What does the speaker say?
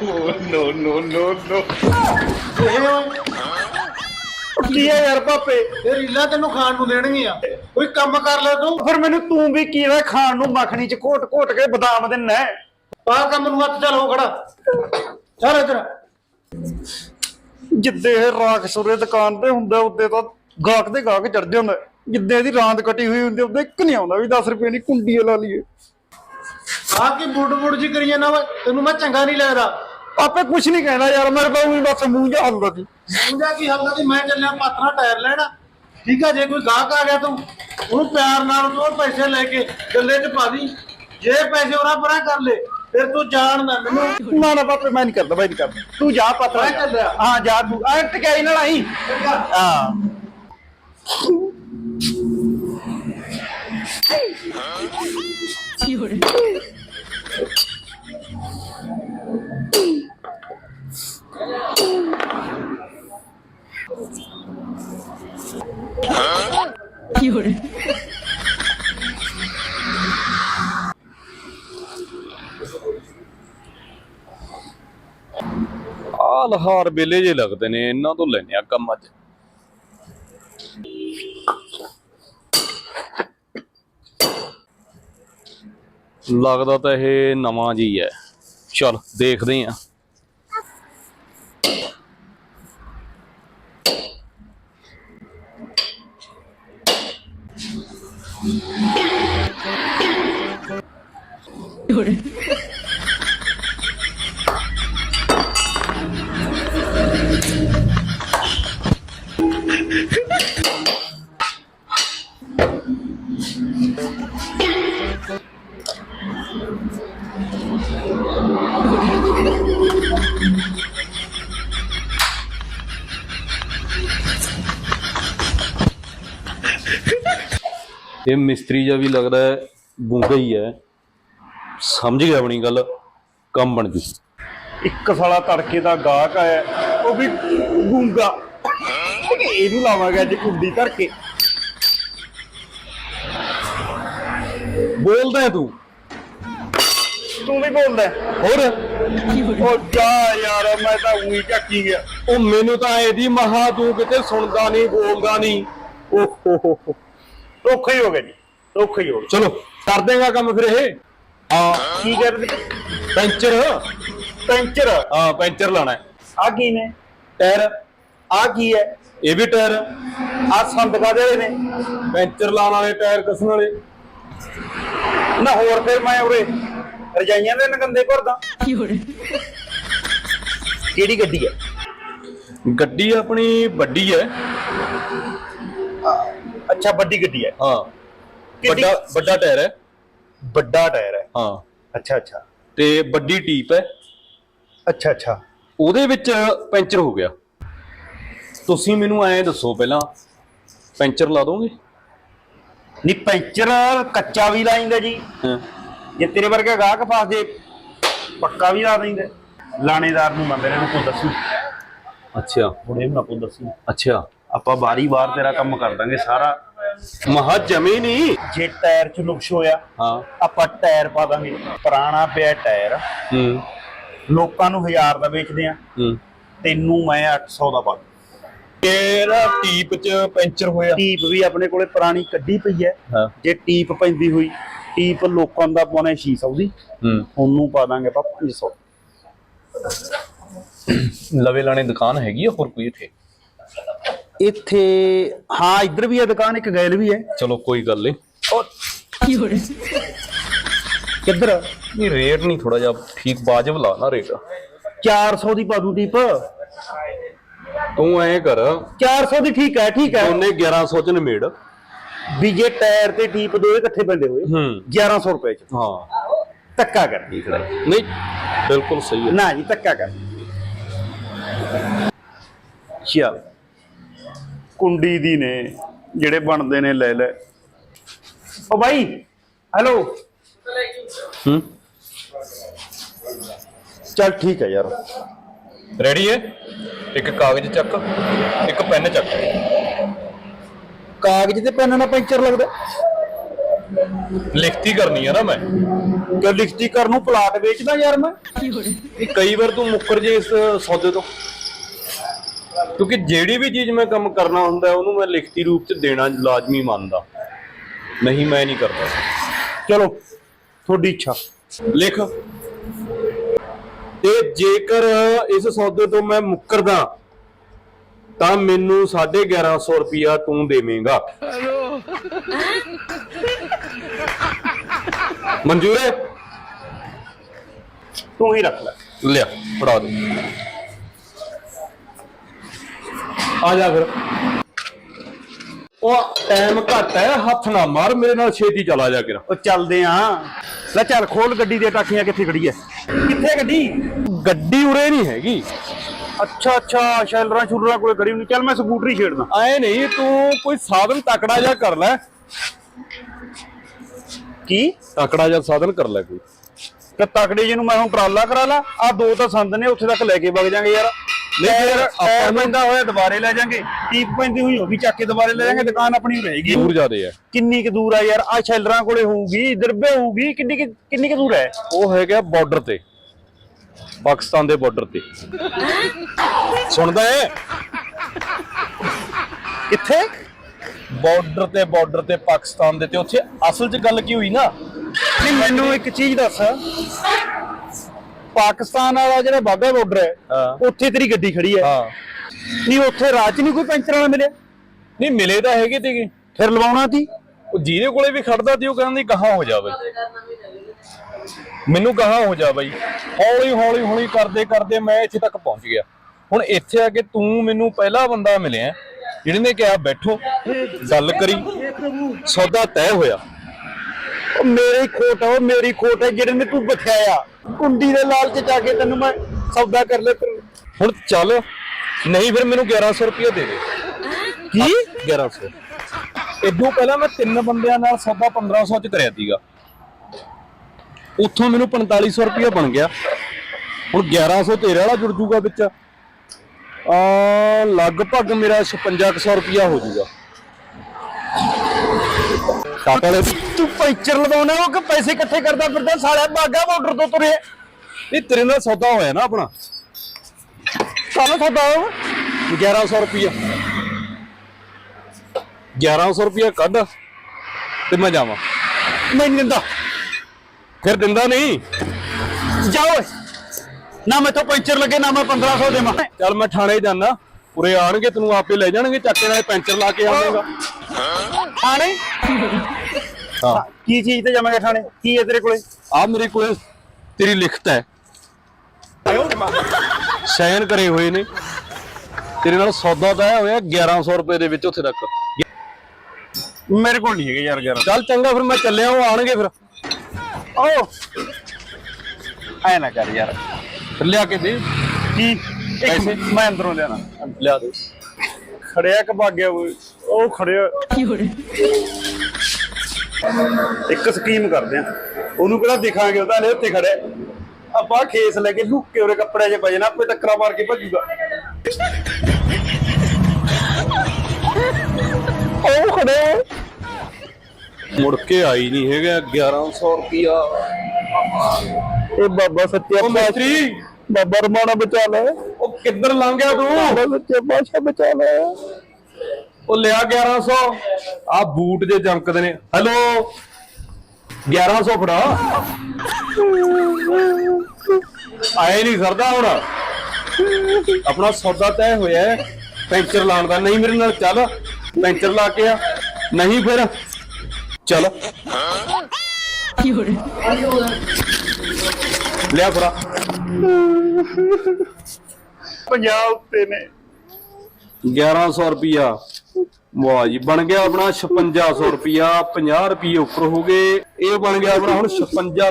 no, no, no, no. ਇਹ ਕੀ ਹੈ ਯਾਰ ਪਾਪੇ ਇਹ ਰੀਲਾਂ ਤੈਨੂੰ ਖਾਣ ਨੂੰ ਦੇਣਗੀਆਂ। ਕੋਈ ਕੰਮ ਕਰ ਲੈ ਤੂੰ। ਫਿਰ ਮੈਨੂੰ ਤੂੰ ਵੀ ਕੀ ਹੈ ਖਾਣ ਨੂੰ ਮੱਖਣੀ ਚ ਘੋਟ ਘੋਟ ਕੇ ਬਦਾਮ ਦਿੰਨਾ ਹੈ। ਪਾ ਕੰਮ ਨੂੰ ਹੱਥ ਚੱਲ ਹੋ ਖੜਾ। ਚੱਲ ਇੱਧਰ। ਜਿੱਦੇ ਇਹ ਰਾਖ ਸੁਰੇ ਦੁਕਾਨ ਤੇ ਹੁੰਦਾ ਉੱਦੇ ਤਾਂ ਗਾਹਕ ਦੇ ਗਾਹਕ ਚੜ ਜਾਂਦਾ ਜਿੱਦੇ ਇਹਦੀ ਰਾਂਦ ਕੱਟੀ ਹੋਈ ਹੁੰਦੀ ਉਹਦੇ ਇੱਕ ਨਹੀਂ ਆਉਂਦਾ ਵੀ 10 ਰੁਪਏ ਦੀ ਕੁੰਡੀ ਲਾ ਲਈਏ। ਆ ਕੀ ਬੁੱਡ ਬੁੱਡ ਜੀ ਕਰੀ ਜਾਂਦਾ ਓਏ ਤੈਨੂੰ ਮੈਂ ਚੰਗਾ ਨਹੀਂ ਲੱਗਦਾ। ਪਾਪੇ ਕੁਛ ਨਹੀਂ ਕਹਿਣਾ ਯਾਰ ਮੇਰੇ ਤਾਂ ਉਹੀ ਬਸ ਮੂੰਹ ਜਿਹਾ ਹੱਲਦਾ ਸੀ। ਸਮਝਿਆ ਕੀ ਹੱਲ ਦੀ ਮੈਂ ਚੱਲਿਆ ਪਾਤਰਾ ਟਾਇਰ ਲੈਣਾ। ਠੀਕ ਆ ਜੇ ਕੋਈ ਗਾਹਕ ਆ ਗਿਆ ਤੂੰ ਉਹਨੂੰ ਪਿਆਰ ਨਾਲ ਉਹ ਪੈਸੇ ਲੈ ਕੇ ਗੱਲੇ 'ਚ ਪਾ ਦੀ। ਜੇ ਪੈਸੇ ਉਹਨਾਂ ਪਰਾਂ ਕਰ ਲੈ ਫਿਰ ਤੂੰ ਜਾਣਦਾ ਮੈਨੂੰ। ਨਾ ਨਾ ਪਾਪੇ ਮੈਂ ਨਹੀਂ ਕਰਦਾ ਮੈਂ ਨਹੀਂ ਕਰਦਾ। ਤੂੰ ਜਾ ਪਤਰਾ ਮੈਂ ਚੱਲਿਆ। ਹਾਂ ਜਾ ਤੂੰ। ਐ ਟਕਾਈ ਨਾਲ ਆਈ। ਹਾਂ। ਆ ਲਹਾਰ ਬੇਲੇ ਜੇ ਲੱਗਦੇ ਨੇ, ਇਹਨਾਂ ਤੋਂ ਲੈਨੇ ਆ ਕੰਮ ਅੱਜ। ਲੱਗਦਾ ਤਾਂ ਇਹ ਨਵਾਂ ਜੀ ਹੈ। ਚਲ ਦੇਖਦੇ ਆ ਇਹ ਮਿਸਤਰੀ ਜਿਹਾ ਵੀ ਲੱਗਦਾ ਹੈ ਗੂੰਗਾ ਹੀ ਹੈ। ਸਮਝ ਗਿਆ ਆਪਣੀ ਗੱਲ ਕੰਮ ਬਣ ਜੂ। ਇੱਕ ਸਾਲਾ ਤੜਕੇ ਦਾ ਗਾਹਕ ਆਇਆ ਉਹ ਵੀ ਗੂੰਗਾ ਇਹਨੂੰ ਲਾਵਾਂਗੇ ਅੱਜ ਕੁੰਡੀ ਧਰ ਕੇ ਬੋਲਦਾ ਹੈ ਤੂੰ? ਤੂੰ ਵੀ ਬੋਲਦਾ ਹੈ। ਹੋਰ? ਉਹ ਜਾ ਯਾਰ ਮੈਂ ਤਾਂ ਉਹੀ ਝੱਕੀ ਗਿਆ। ਉਹ ਮੈਨੂੰ ਤਾਂ ਇਹਦੀ ਮਹਾ ਤੂੰ ਕਿਤੇ ਸੁਣਦਾ ਨਹੀਂ ਬੋਲਦਾ ਨਹੀਂ। ਓਹ ਹੋ ਹੋ ਹੋ। ਧੋਖਾ ਹੀ ਹੋ ਗਿਆ ਜੀ ਧੋਖਾ ਹੀ ਹੋ ਗਿਆ। ਚਲੋ ਕਰ ਦੇਗਾ ਕੰਮ ਫਿਰ ਇਹ। ਹਾਂ। ਕੀ ਕਰਦੇ ਪੈਂਚਰ। ਪੈਂਚਰ। ਹਾਂ ਪੈਂਚਰ ਲਾਣਾ ਹੈ। ਆ ਕੀ ਨੇ? ਟਾਇਰ। ਆ ਕੀ ਹੈ? ਇਹ ਵੀ ਟਾਇਰ। ਆ ਸੰਦ ਕਾਦੇ ਨੇ? ਪੈਂਚਰ ਲਾਉਣ ਵਾਲੇ ਟਾਇਰ ਕਸਣ ਵਾਲੇ। ਨਾ ਹੋਰ ਫਿਰ ਮੈਂ ਉਰੇ ਰਜਾਈਆਂ ਦੇ ਨਗੰਦੇ ਭਰਦਾ। ਕਿਹੜੀ ਗੱਡੀ ਹੈ? ਗੱਡੀ ਆਪਣੀ ਵੱਡੀ ਹੈ। ਅੱਛਾ ਵੱਡੀ ਗੱਡੀ ਹੈ। ਹਾਂ। ਕਿੰਨੀ- ਵੱਡਾ ਵੱਡਾ ਟਾਇਰ ਹੈ। ਵੱਡਾ ਟਾਇਰ ਹੈ। ਹਾਂ। ਅੱਛਾ ਅੱਛਾ। ਤੇ ਵੱਡੀ ਟੀਪ ਹੈ। ਅੱਛਾ ਅੱਛਾ। ਉਹਦੇ ਵਿੱਚ ਪੈਂਚਰ ਹੋ ਗਿਆ। ਤੁਸੀਂ ਮੈਨੂੰ ਐਂ ਦੱਸੋ ਪਹਿਲਾਂ ਪੈਂਚਰ ਲਾ ਦੋਗੇ? ਨਹੀਂ ਪੈਂਚਰ ਕੱਚਾ ਵੀ ਲਾਇੰਦਾ ਜੀ। ਹਾਂ। ਜੇ ਤੇਰੇ ਵਰਗਾ ਗਾਹਕ ਫਸ ਜੇ ਪੱਕਾ ਵੀ ਲਾ ਦਿੰਦਾ। ਲਾਣੇਦਾਰ ਨੂੰ ਮੰਦੇ ਨੇ ਨੂੰ ਦੱਸੂ। ਅੱਛਾ। ਹੁਣੇ ਨਾ ਕੋ ਦੱਸੂ। ਅੱਛਾ। ਆਪਾਂ ਬਾਰੀ ਬਾਰ ਤੇਰਾ ਕੰਮ ਕਰ ਦਾਂਗੇ ਸਾਰਾ। ਮਹਾ ਜਮੀ ਨਹੀਂ। ਜੇ ਟਾਇਰ 'ਚ ਨੁਕਸ ਹੋਇਆ ਹਾਂ। ਆਪਾਂ ਟਾਇਰ ਪਾ ਦਾਂਗੇ। ਪੁਰਾਣਾ ਪਿਆ ਟਾਇਰ। ਹੂੰ। ਲੋਕਾਂ ਨੂੰ 1000 ਦਾ ਵੇਚਦੇ ਆ। ਹੂੰ। ਤੈਨੂੰ ਮੈਂ 800 ਦਾ ਪਾ। ਇਹਦਾ ਟੀਪ ਚ ਪੈਂਚਰ ਹੋਇਆ। ਟੀਪ ਵੀ ਆਪਣੇ ਕੋਲੇ ਪੁਰਾਣੀ ਕੱਢੀ ਪਈ ਹੈ ਹਾਂ। ਜੇ ਟੀਪ ਪੈਂਦੀ ਹੋਈ ਟੀਪ ਲੋਕਾਂ ਦਾ ਪਾਉਣਾ 600 ਦੀ। ਹੂੰ। ਉਹਨੂੰ ਪਾ ਦਾਂਗੇ ਆਪਾਂ 500 ਲਵੇ ਲਾਣੇ ਦੁਕਾਨ ਹੈਗੀ ਆ ਹੋਰ ਕੋਈ ਇੱਥੇ? ਇੱਥੇ ਹਾਂ ਇੱਧਰ ਵੀ ਹੈ ਦੁਕਾਨ ਇੱਕ ਗੈਲ ਵੀ ਹੈ। ਚਲੋ ਕੋਈ ਗੱਲ ਨਹੀਂ ਕਿੱਧਰ? ਨਹੀਂ ਰੇਟ ਨਹੀਂ ਥੋੜਾ ਜਿਹਾ ਠੀਕ ਵਾਜਬ ਲਾ ਨਾ ਰੇਟ। 400 ਦੀ ਪਾ ਦੂੰ ਟੀਪ ਤੂੰ ਐਂ ਕਰ। 400 ਦੀ ਠੀਕ ਹੈ ਠੀਕ ਹੈ। ਉਹਨੇ 1100 ਚ ਨਿਮੇੜ। ਵੀ ਜੇ ਟਾਇਰ ਤੇ ਟੀਪ ਦੋਏ ਇਕੱਠੇ ਪੈਂਦੇ ਹੋਏ। ਹੂੰ। 1100 ਰੁਪਏ ਚ। ਹਾਂ। ਧੱਕਾ ਕਰ। ਠੀਕ ਹੈ। ਨਹੀਂ ਬਿਲਕੁਲ ਸਹੀ ਹੈ। ਨਾ ਜੀ ਧੱਕਾ ਕਰ। ਚੱਲ। ਕੁੰਡੀ ਦੀ ਨੇ ਜਿਹੜੇ ਬਣਦੇ ਨੇ ਲੈ ਲੈ। ਓ ਬਾਈ ਹੈਲੋ। ਹੂੰ। ਚੱਲ ਠੀਕ ਹੈ ਯਾਰ। ਰੈਡੀ ਹੈ? ਇੱਕ ਕਾਗਜ਼ ਚੱਕ ਇੱਕ ਪੈਨ ਚੱਕ। ਕਾਗਜ਼ ਤੇ ਪੈਨ ਨਾਲ ਪੈਂਚਰ ਲੱਗਦਾ। ਲਿਖਤੀ ਕਰਨੀ ਆ ਨਾ ਮੈਂ। ਕਿ ਲਿਖਤੀ ਕਰਨ ਨੂੰ ਪਲਾਟ ਵੇਚਦਾ ਯਾਰ ਮੈਂ। ਇਹ ਕਈ ਵਾਰ ਤੂੰ ਮੁੱਕਰ ਜੇ ਇਸ ਸੌਦੇ ਤੋਂ। ਕਿਉਂਕਿ ਜਿਹੜੀ ਵੀ ਚੀਜ਼ ਮੈਂ ਕੰਮ ਕਰਨਾ ਹੁੰਦਾ, ਉਹਨੂੰ ਮੈਂ ਲਿਖਤੀ ਰੂਪ ਚ ਦੇਣਾ ਲਾਜ਼ਮੀ ਮੰਨਦਾ। ਨਹੀਂ, ਮੈਂ ਨਹੀਂ ਕਰਦਾ। ਚਲੋ, ਤੁਹਾਡੀ ਇੱਛਾ। ਲਿਖ। ਤੇ ਜੇਕਰ ਇਸ ਸੌਦੇ ਤੋਂ ਮੈਂ ਮੁੱਕਰਦਾ, ਤਾਂ ਮੈਨੂੰ 1150 ਰੁਪਿਆ ਤੂੰ ਦੇਵੇਂਗਾ। ਮਨਜ਼ੂਰ ਹੈ? ਤੂੰ ਹੀ ਰੱਖ ਲੈ। ਲਿਆ, ਫੜਾ ਦੇ। ਆ ਜਾ ਫਿਰ। ਉਹ ਟਾਈਮ ਘੱਟ ਹੈ ਹੱਥ ਨਾ ਮਾਰ ਮੇਰੇ ਨਾਲ ਛੇਤੀ ਚਲਾ ਜਾ ਕੇ ਉਹ ਚੱਲਦੇ ਆ। ਲੈ ਚੱਲ ਖੋਲ ਗੱਡੀ ਦੇ ਟਾਕੀਆਂ ਕਿੱਥੇ ਖੜੀ ਐ? ਕਿੱਥੇ ਗੱਡੀ? ਗੱਡੀ ਉਰੇ ਨਹੀਂ ਹੈਗੀ। ਅੱਛਾ ਅੱਛਾ ਸ਼ੈਲਰਾਂ ਸ਼ੁਲਰਾਂ ਕੋਲੇ ਖੜੀ ਨਹੀਂ ਚੱਲ ਮੈਂ ਸਕੂਟਰੀ ਛੇੜਦਾ ਐ ਨਹੀਂ ਤੂੰ ਕੋਈ ਸਾਧਨ ਤਕੜਾ ਜਿਹਾ ਕਰ ਲੈ। ਕੀ? ਤਕੜਾ ਜਿਹਾ ਸਾਧਨ ਕਰ ਲੈ ਕੋਈ। ਤੇ ਤਕੜੇ ਜੀ ਨੂੰ ਮੈਂ ਹੁਣ ਟਰਾਲਾ ਕਰਾ ਲਾ। ਆ ਦੋ ਤਾਂ ਸੰਦ ਨੇ ਉੱਥੇ ਤੱਕ ਲੈ ਕੇ ਵਗ ਜਾਾਂਗੇ ਯਾਰ। ਨਹੀਂ ਫਿਰ ਆਪਾਂ ਨੂੰ- ਪੈਂਦਾ ਹੋਇਆ ਦੁਬਾਰੇ ਲੈ ਜਾਾਂਗੇ। ਟੀਪ ਪੈਂਦੀ ਹੋਈ ਉਹ ਵੀ ਚੱਕ ਕੇ ਦੁਬਾਰੇ ਲੈ ਜਾਾਂਗੇ ਦੁਕਾਨ ਆਪਣੀ ਰਹੇਗੀ। ਦੂਰ ਜਾਦੇ ਆ। ਕਿੰਨੀ ਕੁ ਦੂਰ ਆ ਯਾਰ ਆ ਸ਼ੈਲਰਾਂ ਕੋਲੇ ਹੋਊਗੀ ਦਰਬੇ ਹੋਊਗੀ ਕਿੰਨੀ ਕੁ- ਕਿੰਨੀ ਕੁ ਦੂਰ ਹੈ? ਉਹ ਹੈਗਾ ਬਾਰਡਰ ਤੇ। ਪਾਕਿਸਤਾਨ ਦੇ ਬਾਰਡਰ ਤੇ। ਸੁਣਦਾ ਹੈ ਕਿੱਥੇ? ਬਾਰਡਰ ਤੇ ਬਾਰਡਰ ਤੇ ਪਾਕਿਸਤਾਨ ਦੇ ਤੇ। ਉੱਥੇ ਅਸਲ 'ਚ ਗੱਲ ਕੀ ਹੋਈ ਨਾ? ਨਹੀਂ ਮੈਨੂੰ ਇੱਕ ਚੀਜ਼ ਦੱਸ। ਪਾਕਿਸਤਾਨ ਵਾਲਾ ਜਿਹੜਾ ਬਾਗਾ ਬਾਰਡਰ ਹੈ। ਉੱਥੇ ਤੇਰੀ ਗੱਡੀ ਖੜੀ ਹੈ। ਹਾਂ। ਨਹੀਂ ਉੱਥੇ ਰਾਹ 'ਚ ਨਹੀਂ ਕੋਈ ਪੈਂਚਰ ਵਾਲਾ ਮਿਲਿਆ? ਨਹੀਂ ਮਿਲੇ ਤਾਂ ਹੈਗੇ ਤੇਗੇ। ਫਿਰ ਲਵਾਉਣਾ ਸੀ? ਉਹ ਜਿਹਦੇ ਕੋਲੇ ਵੀ ਖੜਦਾ ਸੀ ਉਹ ਕਹਿੰਦੀ ਕਹਾਂ ਹੋ ਜਾ ਬਈ। ਮੈਨੂੰ ਕਹਾਂ ਹੋ ਜਾ ਬਈ। ਹੌਲੀ ਹੌਲੀ ਹੌਲੀ ਕਰਦੇ ਕਰਦੇ ਮੈਂ ਇੱਥੇ ਤੱਕ ਪਹੁੰਚ ਗਿਆ। ਹੁਣ ਇੱਥੇ ਆ ਕੇ ਤੂੰ ਮੈਨੂੰ ਪਹਿਲਾ ਬੰਦਾ ਮਿਲਿਆ ਜਿਹਨੇ ਕਿਹਾ ਬੈਠੋ ਗੱਲ ਕਰੀ। ਸੌਦਾ ਤੈਅ ਹੋਇਆ। ਉਹ ਮੇਰੀ ਖੋਟ ਆ ਉਹ ਮੇਰੀ ਖੋਟ ਹੈ ਜਿਹੜੇ ਨੇ ਤੂੰ ਬਖਿਆਇਆ ਕੁੰਡੀ ਦੇ ਲਾਲਚ ਚ ਆ ਕੇ ਤੈਨੂੰ ਮੈਂ ਸੌਦਾ ਕਰ ਲੈ ਤੈਨੂੰ ਹੁਣ ਚੱਲ ਨਹੀਂ ਫਿਰ ਮੈਨੂੰ 1100 ਰੁਪਏ ਦੇ ਦੇ। ਕੀ? 1100 ਇਦੋਂ ਪਹਿਲਾਂ ਮੈਂ ਤਿੰਨ ਬੰਦਿਆਂ ਨਾਲ ਸੌਦਾ 1500 ਚ ਕਰਿਆ ਸੀਗਾ। ਉੱਥੋਂ ਮੈਨੂੰ 4500 ਰੁਪਏ ਬਣ ਗਿਆ। ਹੁਣ 1100 ਤੇਰੇ ਵਾਲਾ ਜੁੜ ਜੂਗਾ ਵਿੱਚ। ਆ ਲਗਭਗ ਮੇਰਾ 5600 ਰੁਪਿਆ ਹੋ ਜੂਗਾ। ਕਾਕਾ ਨੇ ਤੂੰ ਪੈਂਚਰ ਲਵਾਉਣਾ ਉਹ ਕਿ ਪੈਸੇ ਇਕੱਠੇ ਕਰਦਾ ਫਿਰਦਾ? ਸਾਲਿਆ ਬਾਗਾ ਬਾਰਡਰ ਤੋਂ ਤੁਰੇ। ਇਹ ਤੇਰੇ ਨਾਲ ਸੌਦਾ ਹੋਇਆ ਨਾ ਆਪਣਾ। ਕੱਲ ਸੌਦਾ ਉਹ 1100 ਰੁਪਿਆ 1100 ਰੁਪਿਆ ਕੱਢ ਤੇ ਮੈਂ ਜਾਵਾਂ। ਨਹੀਂ ਦਿੰਦਾ। ਫਿਰ ਦਿੰਦਾ ਨਹੀਂ। ਜਾਓ। ਨਾ ਮੈਥੋਂ ਪੈਂਚਰ ਲੱਗੇ ਨਾ ਮੈਂ 1500 ਦੇਵਾਂ। ਚੱਲ ਮੈਂ ਥਾਣੇ ਜਾਣਾ ਉਰੇ ਆਣਗੇ ਤੈਨੂੰ ਆਪੇ ਲੈ ਜਾਣਗੇ ਚੱਕੇ ਨਾਲ ਪੈਂਚਰ ਲਾ ਕੇ ਆਵੇਂਗਾ। ਥਾਣੇ? ਹਾਂ। ਕੀ ਚੀਜ਼ ਤੇ ਜਾਵਾਂਗੇ ਥਾਣੇ? ਕੀ ਹੈ ਤੇਰੇ ਕੋਲੇ? ਆ ਮੇਰੇ ਕੋਲੇ ਤੇਰੀ ਲਿਖਤ ਹੈ। ਸਾਈਨ ਕਰੇ ਹੋਏ ਨੇ। ਤੇਰੇ ਨਾਲ ਸੌਦਾ ਤਾਂ ਹੋਇਆ 1100 ਰੁਪਏ ਦੇ ਵਿੱਚ ਉੱਥੇ ਤੱਕ। ਮੇਰੇ ਕੋਲ ਨਹੀਂ ਹੈਗੇ ਯਾਰ ਯਾਰ ਚੱਲ ਚੰਗਾ ਫਿਰ ਮੈਂ ਚੱਲਿਆ ਉਹ ਆਣਗੇ ਫਿਰ। ਓ ਐ ਨਾ ਕਰ ਯਾਰ। ਲਿਆ ਕੇ ਦੇ। ਕੀ? ਪੈਸੇ? ਮੈਂ ਅੰਦਰੋਂ ਲਿਆਣਾ। ਲਿਆ ਦੇ। ਖੜਿਆ ਕਿ ਭਾਗਿਆ ਓਏ ਉਹ ਖੜਿਆ। ਇੱਕ ਸਕੀਮ ਕਰਦੇ ਆ। ਉਹਨੂੰ ਕਿਹੜਾ ਦਿਖਾਂਗੇ ਉਹਦਾ ਹਲੇ ਉੱਥੇ ਖੜਿਆ। ਆਪਾਂ ਖੇਸ ਲੈ ਕੇ ਲੁੱਕ ਕੇ ਉਹਦੇ ਕੱਪੜੇ 'ਚ ਪੈ ਜਾਣਾ ਆਪੇ ਟੱਕਰਾ ਮਾਰ ਕੇ ਭੱਜੂਗਾ। ਉਹ ਖੜਿਆ ਮੁੜ ਕੇ ਆਈ ਨਹੀਂ ਹੈਗਾ 1100 ਰੁਪਿਆ ਇਹ ਬਾਬਾ ਉਹ ਮੈਤਰੀ ਬਾਬਾ ਰਮਾਣਾ ਬਚਾ ਲੈ ਕਿੱਧਰ ਲੰਘ ਗਿਆ ਤੂੰ? ਬਾਬਾ ਸੱਚੇ ਬਾਦਸ਼ਾਹ ਬਚਾ ਲੈ ਉਹ ਲਿਆ 1100 ਆ ਬੂਟ ਜੇ ਚਮਕਦੇ ਨੇ। ਹੈਲੋ 1100 ਫੜਾ। ਆਏ ਨਹੀਂ ਸਰਦਾ ਹੁਣ। ਆਪਣਾ ਸੌਦਾ ਤੈਅ ਹੋਇਆ ਹੈ। ਪੈਂਚਰ ਲਾਉਣ ਦਾ। ਨਹੀਂ ਮੇਰੇ ਨਾਲ ਚੱਲ। ਪੈਂਚਰ ਲਾ ਕੇ ਆ। ਨਹੀਂ ਫਿਰ। ਚੱਲ। ਲਿਆ ਫੜਾ। ਪੰਜਾਬ ਉੱਤੇ ਨੇ। 1100 ਰੁਪਿਆ ਵਾਹ ਜੀ, ਬਣ ਗਿਆ ਆਪਣਾ 5600 ਰੁਪਿਆ 50 ਰੁਪਏ ਉੱਪਰ ਹੋ ਗਏ। ਇਹ ਬਣ ਗਿਆ ਆਪਣਾ ਹੁਣ 56